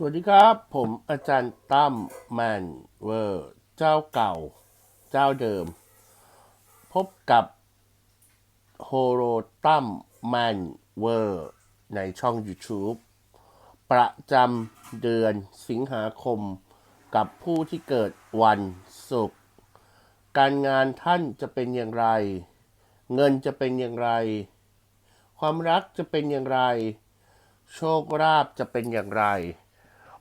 สวัสดีครับ ผมอาจารย์ตั้มแมนเวอร์เจ้าเก่า เจ้าเดิม พบกับโฮโรตั้มแมนเวอร์ในช่อง YouTube ประจำเดือนสิงหาคมกับผู้ที่เกิดวันศุกร์การงานท่านจะเป็นอย่างไร เงินจะเป็นอย่างไร ความรักจะเป็นอย่างไร โชคลาภจะเป็นอย่างไร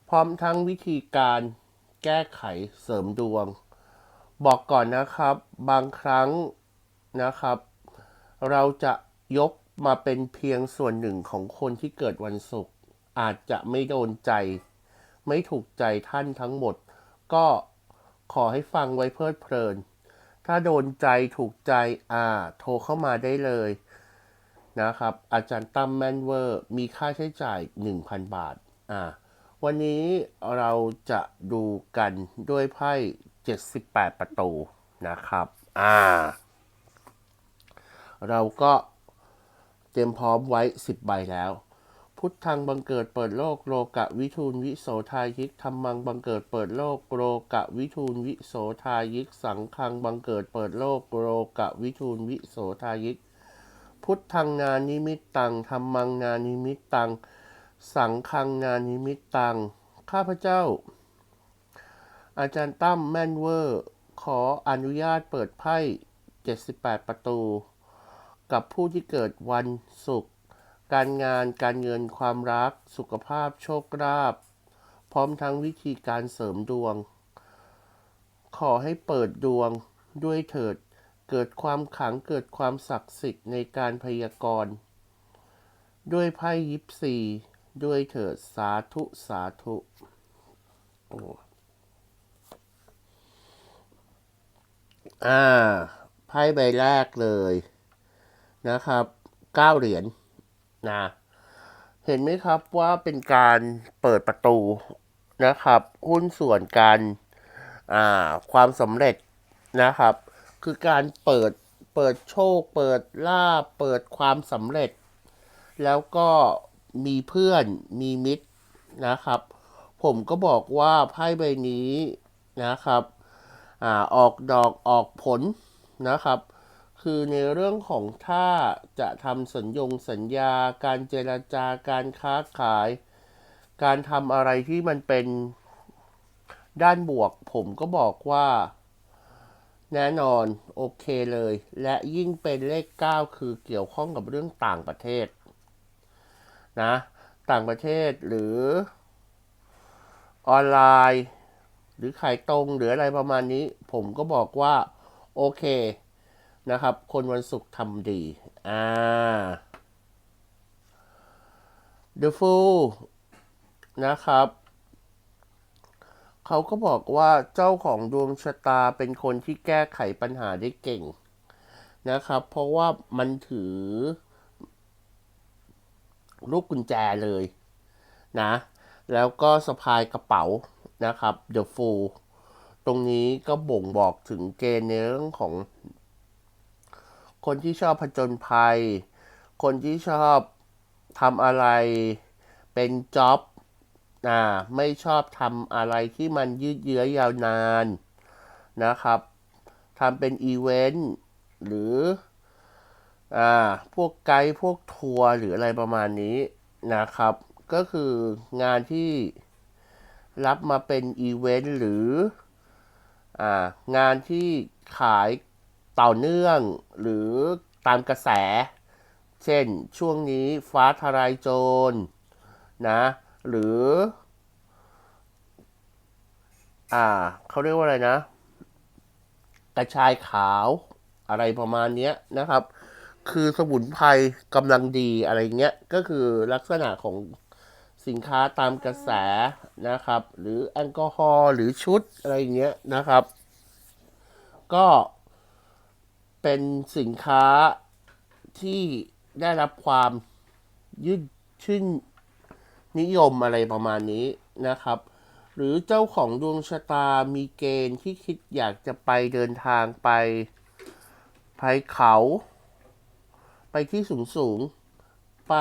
พร้อมทั้งวิธีการแก้ไขเสริมดวง บอกก่อนนะครับบางครั้งนะครับ เราจะยกมาเป็นเพียงส่วนหนึ่งของคนที่เกิดวันศุกร์อาจจะไม่โดนใจ ไม่ถูกใจท่านทั้งหมด ก็ขอให้ฟังไว้เพลิดเพลิน ถ้าโดนใจถูกใจอ่า โทรเข้ามาได้เลยนะครับ อาจารย์ตั้มแมนเวอร์ มีค่าใช้จ่าย 1,000 บาท อ่า วันนี้เราจะดูกันด้วยไพ่ 78 ประตูนะครับ อ่า เราก็เตรียมพร้อมไว้ 10 ใบแล้ว พุทธังบังเกิดเปิดโลกโลกะวิทูลวิโสทายิกธรรมังบังเกิดเปิดโลกโลกะวิทูลวิโสทายิก สังฆังบังเกิดเปิดโลกโลกะวิทูลวิโสทายิก พุทธังงานิมิตตังธรรมังงานนิมิตตัง สังฆังงานนิมิตตัง ข้าพเจ้า อาจารย์ตั้มแม่นเวอร์ ขออนุญาตเปิดไพ่ 78 ประตู กับผู้ที่เกิดวันศุกร์ การงาน การเงิน ความรัก สุขภาพ โชคลาภ พร้อมทั้งวิธีการเสริมดวง ขอให้เปิดดวงด้วยเถิด เกิดความขัง เกิดความศักดิ์สิทธิ์ในการพยากรณ์ ด้วยไพ่ยิปซี ด้วยเถิดสาธุสาธุโอ้อ่าไพ่ใบแรกเลยนะครับเก้าเหรียญนะเห็นไหมครับว่าเป็นการเปิดประตูนะครับ หุ้นส่วนการอ่าความสำเร็จนะครับ คือการเปิดเปิดโชค เปิดลาบเปิดความสำเร็จ แล้วก็ มีเพื่อนมีมิตรนะครับ ผมก็บอกว่าไพ่ใบนี้นะครับอ่าออกดอกออกผลนะครับ คือในเรื่องของถ้าจะทำสัญญงสัญญา การเจรจาการค้าขาย การทำอะไรที่มันเป็นด้านบวก ผมก็บอกว่า แน่นอนโอเคเลย และยิ่งเป็นเลข 9 คือเกี่ยวข้องกับเรื่องต่างประเทศ นะต่างประเทศหรือออนไลน์ หรือขายตรงหรืออะไรประมาณนี้ ผมก็บอกว่า โอเคนะครับ คนวันศุกร์ทำดีอ่า The Fool นะครับเขาก็บอกว่าเจ้าของดวงชะตาเป็นคนที่แก้ไขปัญหาได้เก่งนะครับ เพราะว่ามันถือ ลูกกุญแจเลยนะ แล้วก็สะพายกระเป๋านะครับ The Fool ตรงนี้ก็บ่งบอกถึงเกณฑ์ในเรื่องของ คนที่ชอบผจญภัย คนที่ชอบทำอะไรเป็นจ็อบอ่าไม่ชอบทำอะไรที่มันยืดเยื้อยาวนานนะครับทำเป็นอีเวนต์หรือ อ่าพวกไกด์พวกทัวร์หรืออะไรประมาณนี้นะครับ ก็คืองานที่รับมาเป็นอีเวนต์หรืออ่างานที่ขายต่อเนื่องหรือตามกระแส เช่นช่วงนี้ฟ้าทลายโจรนะหรือ อ่าเขาเรียกว่าอะไรนะ กระชายขาวอะไรประมาณนี้นะครับ คือสมุนไพรกำลังดีอะไรเงี้ย ก็คือลักษณะของสินค้าตามกระแสนะครับ หรือแอลกอฮอล์หรือชุดอะไรเงี้ยนะครับ ก็เป็นสินค้าที่ได้รับความยืดชื่นนิยมอะไรประมาณนี้นะครับ หรือเจ้าของดวงชะตามีเกณฑ์ที่คิดอยากจะไปเดินทางไปไปเขา ที่สูงสูง ไป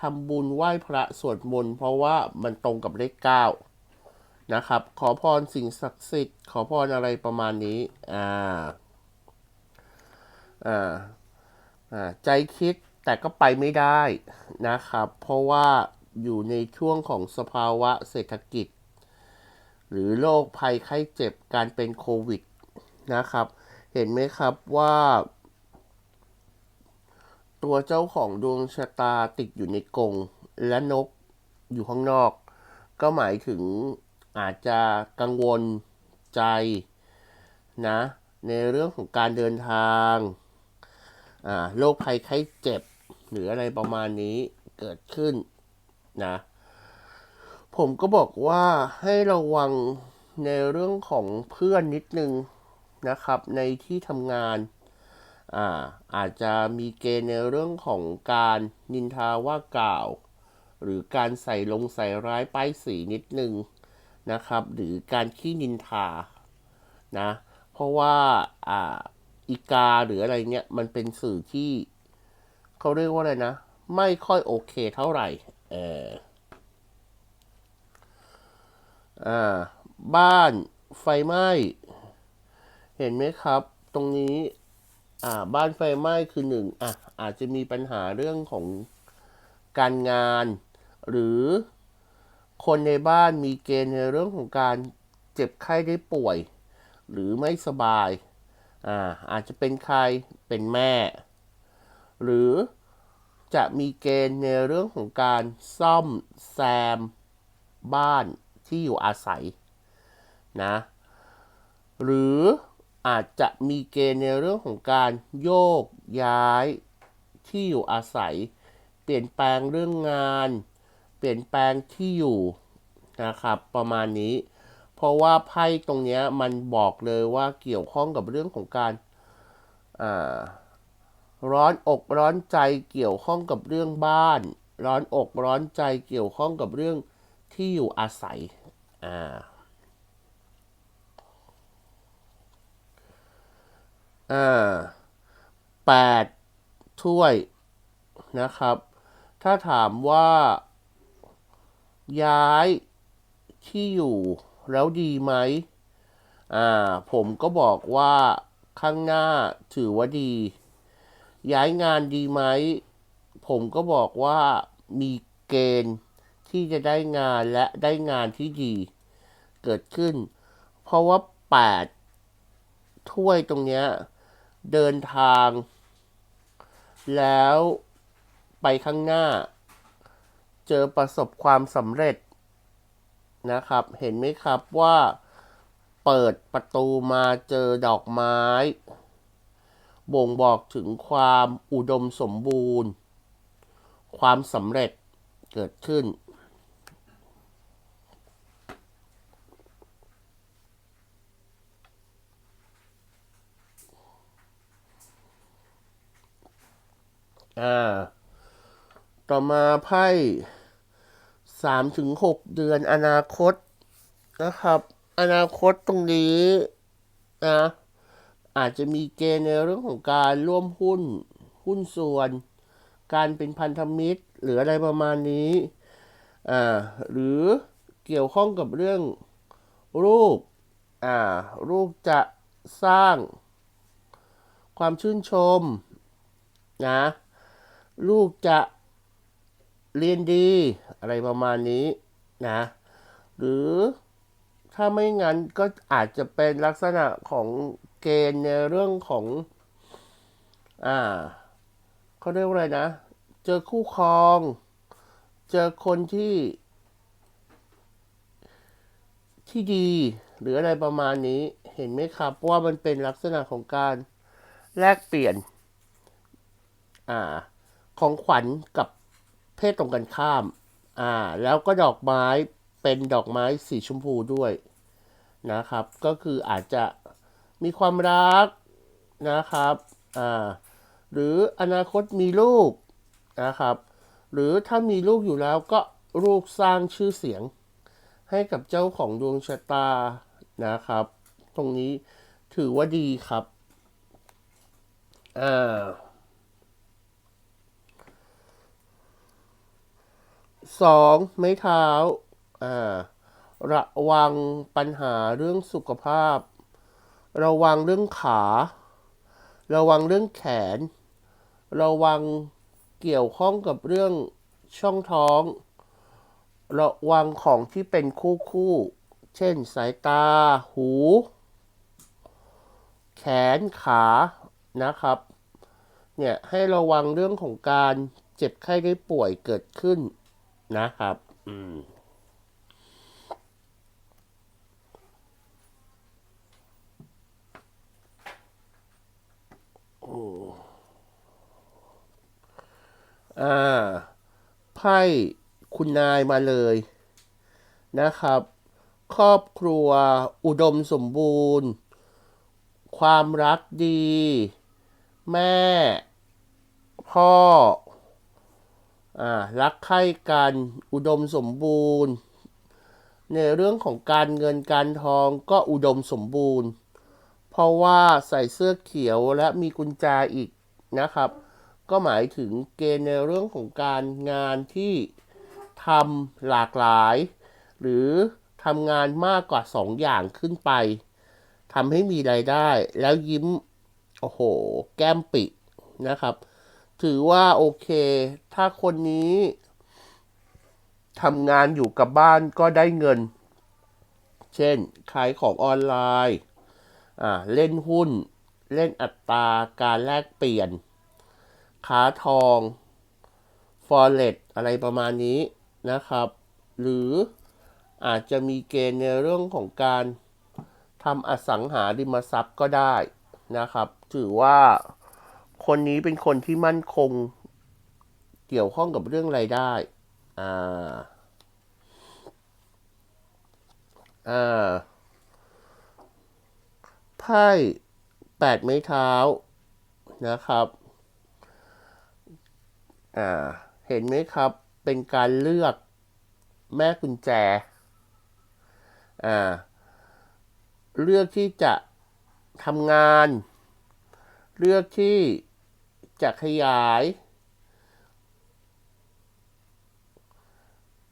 ทำบุญไหว้พระสวดมนต์เพราะว่ามันตรงกับเลขเก้านะครับ ขอพรสิ่งศักดิ์สิทธิ์ ขอพรอะไรประมาณนี้ อ่า อ่า อ่า ใจคิดแต่ก็ไปไม่ได้นะครับ เพราะว่าอยู่ในช่วงของสภาวะเศรษฐกิจ หรือโรคภัยไข้เจ็บการเป็นโควิดนะครับ เห็นไหมครับว่า ตัวเจ้าของดวงชะตาติดอยู่ในกรงและนกอยู่ข้างนอก ก็หมายถึงอาจจะกังวลใจนะ ในเรื่องของการเดินทางอ่าโรคภัยไข้เจ็บ หรืออะไรประมาณนี้เกิดขึ้นนะ ผมก็บอกว่าให้ระวังในเรื่องของเพื่อนนิดนึงนะครับ ในที่ทำงาน อ่าอาจจะมีเกณฑ์ในเรื่องของการนินทาว่ากล่าว หรือการใส่ลงใส่ร้ายป้ายสีนิดนึงนะครับ หรือการขี้นินทานะเพราะว่าอ่าอีกาหรืออะไรเนี่ยมันเป็นสื่อที่เขาเรียกว่าอะไรนะ ไม่ค่อยโอเคเท่าไหร่เอออ่าบ้านไฟไหม้ เห็นไหมครับ ตรงนี้ อ่าบ้านไฟไหม้คือหนึ่งอะอาจจะมีปัญหาเรื่องของการงาน หรือคนในบ้านมีเกณฑ์ในเรื่องของการเจ็บไข้ได้ป่วย หรือไม่สบายอ่าอาจจะเป็นใครเป็นแม่ หรือจะมีเกณฑ์ในเรื่องของการซ่อมแซมบ้านที่อยู่อาศัยนะ หรือ อาจจะมีเกณฑ์ในเรื่องของการโยกย้ายที่อยู่อาศัย เปลี่ยนแปลงเรื่องงาน เปลี่ยนแปลงที่อยู่นะครับประมาณนี้ เพราะว่าไพ่ตรงนี้มันบอกเลยว่าเกี่ยวข้องกับเรื่องของการาร้อนอกร้อนใจเกี่ยวข้องกับเรื่องบ้าน ร้อนอกร้อนใจเกี่ยวข้องกับเรื่องที่อยู่อาศัยอ่า อ่าแปดถ้วยนะครับ ถ้าถามว่า ย้ายที่อยู่แล้วดีไหมอ่าผมก็บอกว่าข้างหน้าถือว่าดี ย้ายงานดีไหม ผมก็บอกว่ามีเกณฑ์ที่จะได้งานและได้งานที่ดี เกิดขึ้น เพราะว่าแปดถ้วยตรงเนี้ย เดินทาง แล้วไปข้างหน้า เจอประสบความสำเร็จนะครับ เห็นไหมครับว่าเปิดประตูมาเจอดอกไม้ บ่งบอกถึงความอุดมสมบูรณ์ ความสำเร็จเกิดขึ้น อ่า ต่อมาไพ่สามถึงหกเดือนอนาคตนะครับ อนาคตตรงนี้นะอาจจะมีเกณฑ์ในเรื่องของการร่วมหุ้น หุ้นส่วน การเป็นพันธมิตร หรืออะไรประมาณนี้อ่าหรือเกี่ยวข้องกับเรื่องลูกอ่าลูกจะสร้างความชื่นชมนะ ลูกจะเรียนดีอะไรประมาณนี้นะ หรือถ้าไม่งั้นก็อาจจะเป็นลักษณะของเกณฑ์ในเรื่องของ อ่าเขาเรียกว่าอะไรนะ เจอคู่ครอง เจอคนที่ ที่ดี หรืออะไรประมาณนี้ เห็นไหมครับว่ามันเป็นลักษณะของการแลกเปลี่ยน อ่า ของขวัญกับเพศตรงกันข้าม อ่า แล้วก็ดอกไม้เป็นดอกไม้สีชมพูด้วยนะครับ ก็คืออาจจะมีความรักนะครับ อ่า หรืออนาคตมีลูกนะครับ หรือถ้ามีลูกอยู่แล้วก็ลูกสร้างชื่อเสียง ให้กับเจ้าของดวงชะตานะครับ ตรงนี้ถือว่าดีครับ อ่า สองไม้เท้าอ่าระวังปัญหาเรื่องสุขภาพ ระวังเรื่องขา ระวังเรื่องแขน ระวังเกี่ยวข้องกับเรื่องช่องท้อง ระวังของที่เป็นคู่คู่ เช่นสายตา หู แขนขานะครับเนี่ยให้ระวังเรื่องของการเจ็บไข้ได้ป่วยเกิดขึ้น นะครับ อืมโอ้อ่า ไพ่คุณนายมาเลยนะครับ ครอบครัวอุดมสมบูรณ์ ความรักดี แม่ พ่อ รักใคร่กันอุดมสมบูรณ์ ในเรื่องของการเงินการทองก็อุดมสมบูรณ์ เพราะว่าใส่เสื้อเขียวและมีกุญแจอีกนะครับ ก็หมายถึงเกณฑ์ในเรื่องของการงานที่ทำหลากหลาย หรือทำงานมากกว่าสองอย่างขึ้นไปทำให้มีรายได้ แล้วยิ้ม โอ้โห แก้มปินะครับ ถือว่าโอเค ถ้าคนนี้ทำงานอยู่กับบ้านก็ได้เงิน เช่น ขายของออนไลน์อ่าเล่นหุ้น เล่นอัตราการแลกเปลี่ยน ค้าทอง forex อะไรประมาณนี้นะครับ หรืออาจจะมีเกณฑ์ในเรื่องของการทำอสังหาริมทรัพย์ก็ได้นะครับ ถือว่า คนนี้เป็นคนที่มั่นคง เกี่ยวข้องกับเรื่องรายได้ อ่า อ่า ไพ่แปดไม้เท้านะครับ อ่า เห็นไหมครับ เป็นการเลือกแม่กุญแจ อ่า เลือกที่จะทำงาน เลือกที่ จะขยาย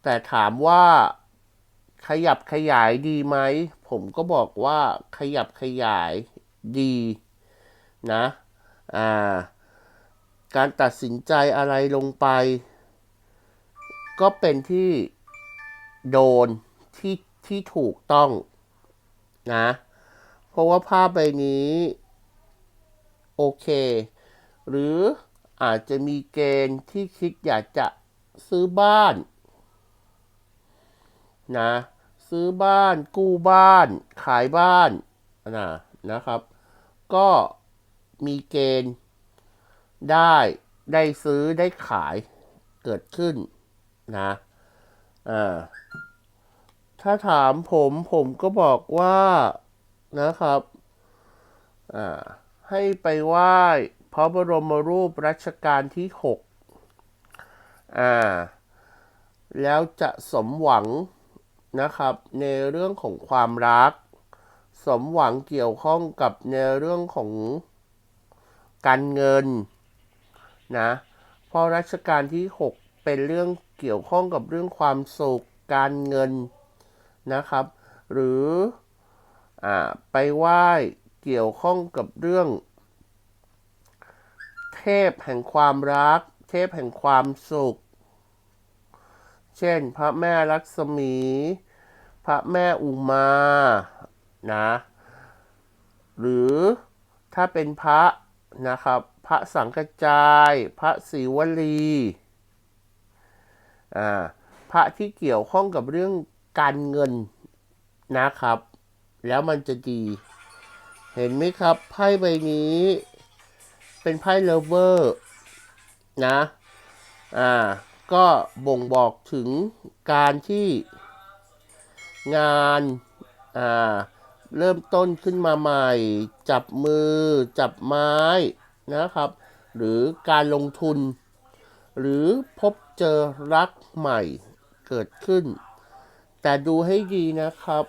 แต่ถามว่าขยับขยายดีไหม ผมก็บอกว่าขยับขยายดีนะอ่าการตัดสินใจอะไรลงไป ก็เป็นที่โดนที่ที่ถูกต้องนะ เพราะว่าภาพใบนี้ โอเค หรืออาจจะมีเกณฑ์ที่คิดอยากจะซื้อบ้านนะซื้อบ้านกู้บ้าน ขายบ้านนะนะครับ ก็มีเกณฑ์ได้ได้ซื้อได้ขายเกิดขึ้นนะอ่าถ้าถามผมผมก็บอกว่านะครับอ่าให้ไปไหว้ ระบรมรูปรัชกาลที่หกอ่าแล้วจะสมหวังนะครับในเรื่องของความรัก สมหวังเกี่ยวข้องกับในเรื่องของการเงินนะเพราะรัชกาลที่ 6 เป็นเรื่องเกี่ยวข้องกับเรื่องความสุขการเงินนะครับ หรืออไปไหว้เกี่ยวข้องกับเรื่อง พแห่งความรัก เทพแห่งความสุข เช่น พระแม่ลักษมี พระแม่อุมา นะ หรือถ้าเป็นพระนะครับ พระสังกจาย พระศิวลีอ่าพระที่เกี่ยวข้องกับเรื่องการเงินนะครับ แล้วมันจะดี เห็นไหมครับไพ่ใบนี้ เป็นไพ่เลเวอร์นะ อ่า ก็บ่งบอกถึงการที่งาน อ่า เริ่มต้นขึ้นมาใหม่ จับมือ จับไม้นะครับ หรือการลงทุน หรือพบเจอรักใหม่เกิดขึ้น แต่ดูให้ดีนะครับ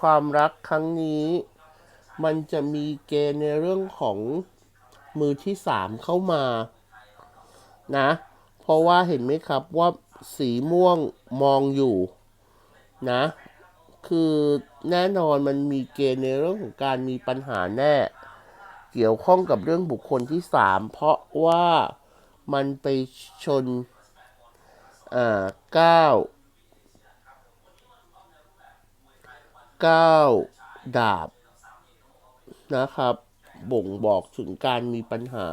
ความรักครั้งนี้ มันจะมีเกณฑ์ในเรื่องของ มือที่สามเข้ามานะ เพราะว่าเห็นไหมครับว่าสีม่วงมองอยู่นะ คือแน่นอนมันมีเกณฑ์ในเรื่องของการมีปัญหาแน่ เกี่ยวข้องกับเรื่องบุคคลที่สามเพราะว่ามันไปชนอ่าเก้าเก้าดาบนะครับ บ่งบอกถึงการมีปัญหา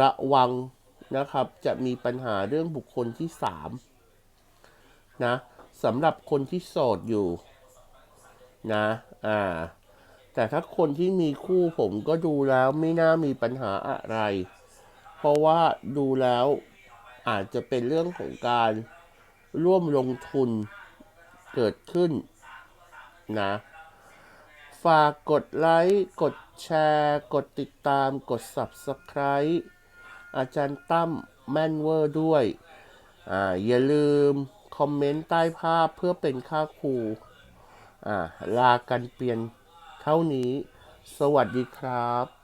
ระวังนะครับ จะมีปัญหาเรื่องบุคคลที่สามนะสำหรับคนที่โสดอยู่นะอ่าแต่ถ้าคนที่มีคู่ผมก็ดูแล้วไม่น่ามีปัญหาอะไร เพราะว่าดูแล้วอาจจะเป็นเรื่องของการร่วมลงทุนเกิดขึ้นนะากกดไลค์ กดแชร์ กดติดตาม กด Subscribe อาจารย์ตั้มแมนเวอร์ด้วย อ่า อย่าลืม คอมเมนต์ใต้ภาพเพื่อเป็นค่าครู อ่า ลากันเปลี่ยนเท่านี้ สวัสดีครับ